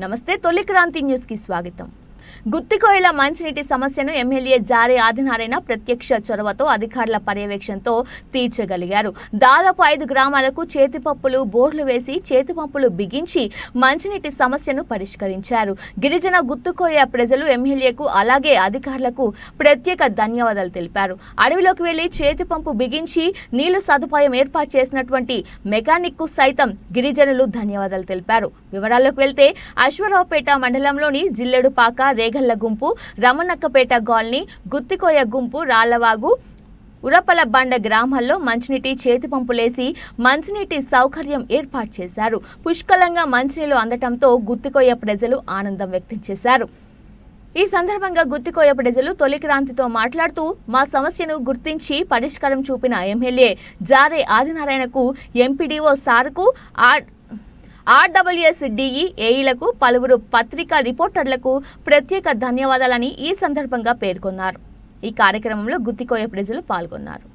నమస్తే తొలి క్రాంతి న్యూస్ కి స్వాగతం గుత్తికోయల మంచినీటి సమస్యను ఎమ్మెల్యే జారే ఆదినారాయణ ప్రత్యక్ష చొరవతో అధికారుల పర్యవేక్షణతో తీర్చగలిగారు. దాదాపు ఐదు గ్రామాలకు చేతిపప్పులు బోర్లు వేసి చేతిపంపులు బిగించి మంచినీటి సమస్యను పరిష్కరించారు. గిరిజన గుత్తుకోయ ప్రజలు ఎమ్మెల్యేకు అలాగే అధికారులకు ప్రత్యేక ధన్యవాదాలు తెలిపారు. అడవిలోకి వెళ్ళి చేతి పంపు బిగించి నీళ్ళు సదుపాయం ఏర్పాటు చేసినటువంటి మెకానిక్కు సైతం గిరిజనులు ధన్యవాదాలు తెలిపారు. వివరాల్లోకి వెళ్తే అశ్వరావుపేట మండలంలోని జిల్లెడుపాక రేగళ్ళ గుంపు రమణక్కపేట కాలనీ గుత్తికోయ గుంపు రాళ్ళవాగు ఉరపల బండ గ్రామాల్లో మంచినీటి చేతి పంపులేసి మంచినీటి సౌకర్యం ఏర్పాటు చేశారు. పుష్కలంగా మంచినీళ్ళు అందటంతో గుత్తికోయ ప్రజలు ఆనందం వ్యక్తం చేశారు. ఈ సందర్భంగా గుత్తికోయ ప్రజలు తొలి క్రాంతితో మాట్లాడుతూ మా సమస్యను గుర్తించి పరిష్కారం చూపిన ఎమ్మెల్యే జారే ఆదినారాయణకు ఎంపీడీఓ సార్కు ఆర్ ఆర్డబ్ల్యూఎస్ డిఈ ఏఈలకు పలువురు పత్రికా రిపోర్టర్లకు ప్రత్యేక ధన్యవాదాలని ఈ సందర్భంగా పేర్కొన్నారు. ఈ కార్యక్రమంలో గుత్తికోయ ప్రజలు పాల్గొన్నారు.